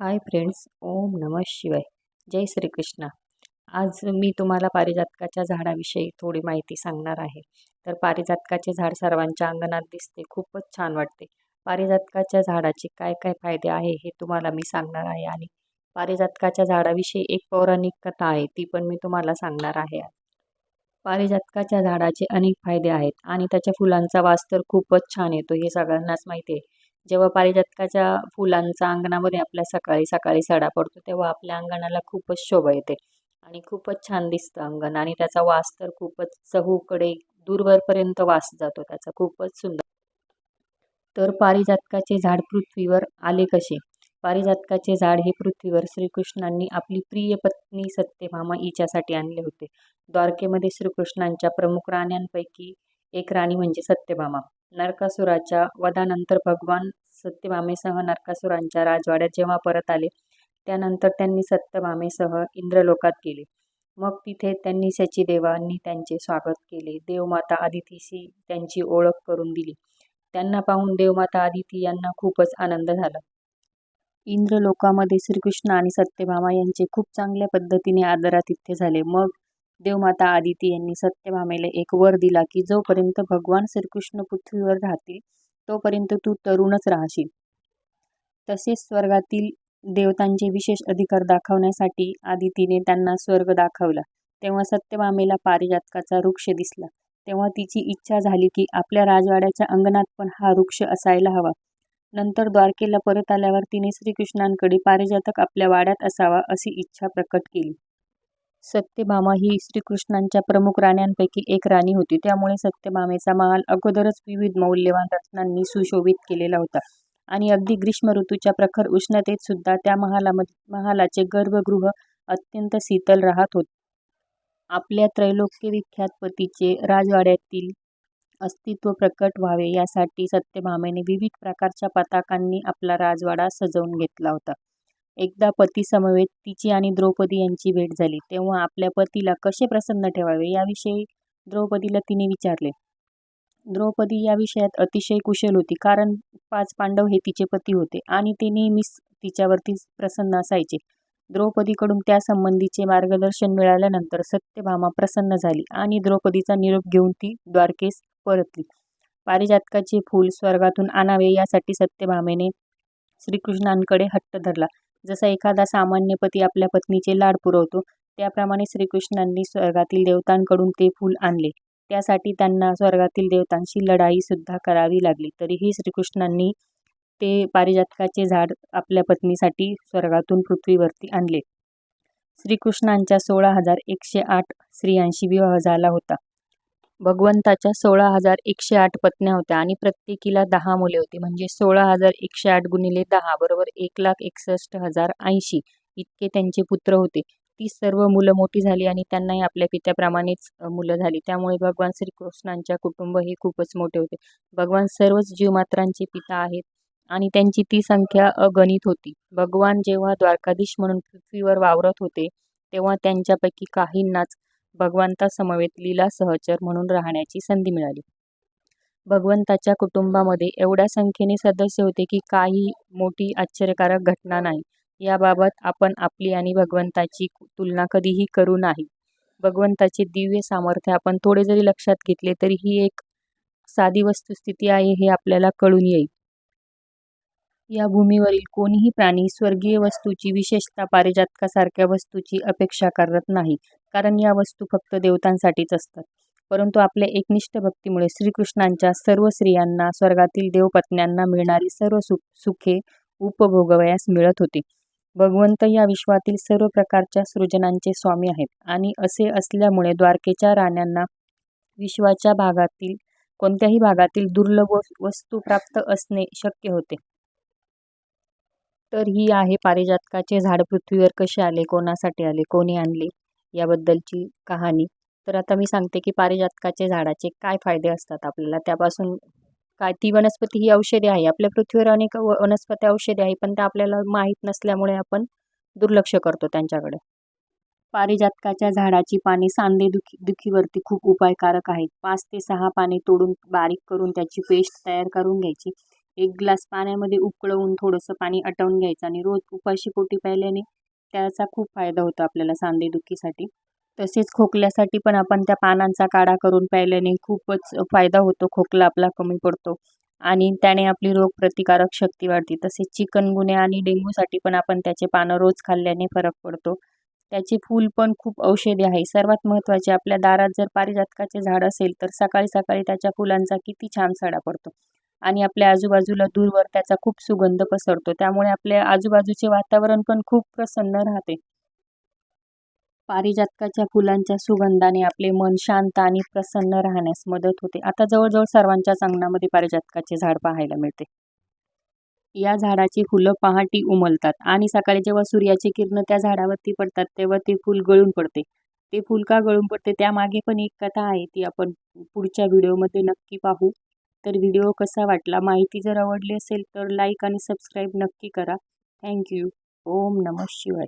Hi friends ओम नमः शिवाय. जय श्रीकृष्ण. आज मी तुम्हाला पारिजातकाच्या झाडाविषयी थोडी माहिती सांगणार आहे. तर पारिजातकाचे झाड सर्वांच्या अंगणात दिसते खूपच छान वाटते. पारिजातकाच्या झाडाचे काय काय फायदे आहे हे तुम्हाला मी सांगणार आहे आणि पारिजातकाच्या झाडाविषयी एक पौराणिक कथा आहे ती पण मी तुम्हाला सांगणार आहे पारिजातकाच्या झाडाचे अनेक फायदे आहेत आणि त्याच्या फुलांचा वास तर खूपच छान येतो हे सगळ्यांनाच माहिती आहे. जेव्हा पारिजातकाच्या फुलांचा अंगणामध्ये आपल्या सकाळी सकाळी सडा पडतो तेव्हा आपल्या अंगणाला खूपच शोभा येते आणि खूपच छान दिसतं अंगण आणि त्याचा वास तर खूपच चहूकडे दूरवरपर्यंत वास जातो त्याचा खूपच सुंदर. तर पारिजातकाचे झाड पृथ्वीवर आले कसे? पारिजातकाचे झाड हे पृथ्वीवर श्रीकृष्णांनी आपली प्रिय पत्नी सत्यभामा हिच्यासाठी आणले होते. द्वारकेमध्ये श्रीकृष्णांच्या प्रमुख राण्यांपैकी एक राणी म्हणजे सत्यभामा. नरकासुराच्या वधानंतर भगवान सत्यभामेसह नरकासुरांच्या राजवाड्यात जेव्हा परत आले त्यानंतर त्यांनी सत्यभामेसह इंद्रलोकात गेले. मग तिथे त्यांनी देवांनी त्यांचे स्वागत केले. देवमाता आदितीशी त्यांची ओळख करून दिली. त्यांना पाहून देवमाता आदिती यांना खूपच आनंद झाला. इंद्रलोकामध्ये श्रीकृष्ण आणि सत्यभामा यांचे खूप चांगल्या पद्धतीने आदरातिथ्य झाले. मग देवमाता आदिती यांनी सत्यभामेला एक वर दिला की जोपर्यंत भगवान श्रीकृष्ण पृथ्वीवर राहतील तोपर्यंत तू तरुणच राहशील. तसेच स्वर्गातील देवतांचे विशेष अधिकार दाखवण्यासाठी आदितीने त्यांना स्वर्ग दाखवला. तेव्हा सत्यभामेला पारिजातकाचा वृक्ष दिसला. तेव्हा तिची इच्छा झाली की आपल्या राजवाड्याच्या अंगणात पण हा वृक्ष असायला हवा. नंतर द्वारकेला परत आल्यावर तिने श्रीकृष्णांकडे पारिजातक आपल्या वाड्यात असावा अशी इच्छा प्रकट केली. सत्यभामा ही श्रीकृष्णांच्या प्रमुख राण्यांपैकी एक राणी होती. त्यामुळे सत्यभामेचा महाल अगोदरच विविध मौल्यवान रत्नांनी सुशोभित केलेला होता. आणि अगदी ग्रीष्म ऋतूच्या प्रखर उष्णतेत सुद्धा त्या महालामध्ये महालाचे गर्भगृह अत्यंत शीतल राहत होते. आपल्या त्रैलोक्यविख्यात पतीचे राजवाड्यातील अस्तित्व प्रकट व्हावे यासाठी सत्यभामेने विविध प्रकारच्या पताकांनी आपला राजवाडा सजवून घेतला होता. एकदा पती समवेत तिची आणि द्रौपदी यांची भेट झाली तेव्हा आपल्या पतीला कसे प्रसन्न ठेवावे याविषयी द्रौपदीला तिने विचारले. द्रौपदी या विषयात अतिशय कुशल होती कारण पाच पांडव हे तिचे पती होते आणि ते नेहमीच तिच्यावरती प्रसन्न असायचे. द्रौपदीकडून त्यासंबंधीचे मार्गदर्शन मिळाल्यानंतर सत्यभामा प्रसन्न झाली आणि द्रौपदीचा निरोप घेऊन ती द्वारकेस परतली. पारिजातकाचे फूल स्वर्गातून आणावे यासाठी सत्यभामेने श्रीकृष्णांकडे हट्ट धरला. जसा एखादा सामान्य पती आपल्या पत्नीचे लाड पुरवतो त्याप्रमाणे श्रीकृष्णांनी स्वर्गातील देवतांकडून ते फूल आणले. त्यासाठी त्यांना स्वर्गातील देवतांशी लढाईसुद्धा करावी लागली. तरीही श्रीकृष्णांनी ते पारिजातकाचे झाड आपल्या पत्नीसाठी स्वर्गातून पृथ्वीवरती आणले. श्रीकृष्णांच्या सोळा हजार एकशे आठ स्त्रियांशी विवाह झाला होता. भगवंताच्या सोळा हजार एकशे आठ पत्न्या होत्या आणि प्रत्येकीला दहा मुले होती. म्हणजे सोळा हजार एकशे आठ गुणिले दहा बरोबर एक लाख एकसष्ट हजार ऐंशी इतके त्यांचे पुत्र होते. ती सर्व मुलं मोठी झाली आणि त्यांनाही आपल्या पित्याप्रमाणेच मुलं झाली. त्यामुळे भगवान श्रीकृष्णांच्या कुटुंब हे खूपच मोठे होते. भगवान सर्वच जीवमात्रांचे पिता आहेत आणि त्यांची ती संख्या अगणित होती. भगवान जेव्हा द्वारकाधीश म्हणून पृथ्वीवर वावरत होते तेव्हा त्यांच्यापैकी काहींनाच भगवंतासमवेत लीला सहचर म्हणून राहण्याची संधी मिळाली. भगवंताच्या कुटुंबामध्ये एवढ्या संख्येने सदस्य होते की काही मोठी आश्चर्यकारक घटना नाही. याबाबत आपण आपली आणि भगवंताची तुलना कधीही करू नाही. भगवंताचे दिव्य सामर्थ्य आपण थोडे जरी लक्षात घेतले तरी ही एक साधी वस्तुस्थिती आहे हे आपल्याला कळून येईल. या भूमीवरील कोणीही प्राणी स्वर्गीय वस्तूची विशेषतः पारिजातकासारख्या वस्तूची अपेक्षा करत नाही कारण या वस्तू फक्त देवतांसाठीच असतात. परंतु आपल्या एकनिष्ठ भक्तीमुळे श्रीकृष्णांच्या सर्व स्त्रियांना स्वर्गातील देवपत्न्यांना मिळणारी सर्व सुख सुखे उपभोगवयास मिळत होती. भगवंत या विश्वातील सर्व प्रकारच्या सृजनांचे स्वामी आहेत आणि असे असल्यामुळे द्वारकेच्या राण्यांना विश्वाच्या भागातील कोणत्याही भागातील दुर्लभ वस्तू प्राप्त असणे शक्य होते. तर ही आहे पारिजातकाचे झाड पृथ्वीवर कसे आले कोणासाठी आले कोणी आणले याबद्दलची कहाणी. तर आता मी सांगते की पारिजातकाचे झाडाचे काय फायदे असतात आपल्याला त्यापासून काय ती वनस्पती ही औषधी आहे. आपल्या पृथ्वीवर अनेक वनस्पती औषधी आहे पण त्या आपल्याला माहीत नसल्यामुळे आपण दुर्लक्ष करतो त्यांच्याकडे. पारिजातकाच्या झाडाची पाने सांधे दुखी दुखीवरती खूप उपायकारक आहेत. पाच ते सहा पाने तोडून बारीक करून त्याची पेस्ट तयार करून घ्यायची. एक ग्लास पाण्यामध्ये उकळवून थोडंसं पाणी आटवून घ्यायचं आणि रोज उपाशी पोटी प्यायल्याने त्याचा खूप फायदा होतो आपल्याला सांधेदुखीसाठी. तसेच खोकल्यासाठी पण आपण त्या पानांचा काढा करून प्यायल्याने खूपच फायदा होतो खोकला आपला कमी पडतो आणि त्याने आपली रोगप्रतिकारक शक्ती वाढते. तसेच चिकनगुन्या आणि डेंग्यूसाठी पण आपण त्याचे पानं रोज खाल्ल्याने फरक पडतो. त्याचे फूल पण खूप औषधी आहे. सर्वात महत्त्वाचे आपल्या दारात जर पारिजातकाचे झाड असेल तर सकाळी सकाळी त्याच्या फुलांचा किती छान सडा पडतो. आणि आपल्या आजूबाजूला दूरवर त्याचा खूप सुगंध पसरतो. त्यामुळे आपल्या आजूबाजूचे वातावरण पण खूप प्रसन्न राहते. पारिजातकाच्या फुलांच्या सुगंधाने आपले मन शांत आणि प्रसन्न राहण्यास मदत होते. आता जवळजवळ सर्वांच्याच अंगणामध्ये पारिजातकाचे झाड पाहायला मिळते. या झाडाची फुलं पहाटी उमलतात आणि सकाळी जेव्हा सूर्याची किरण त्या झाडावरती पडतात तेव्हा ते फूल गळून पडते. ते फुल का गळून पडते त्यामागे पण एक कथा आहे ती आपण पुढच्या व्हिडिओमध्ये नक्की पाहू. तर व्हिडिओ कसा वाटला? माहिती जर आवडली असेल तर लाईक आणि सबस्क्राईब नक्की करा. थँक्यू. ओम नमः शिवाय.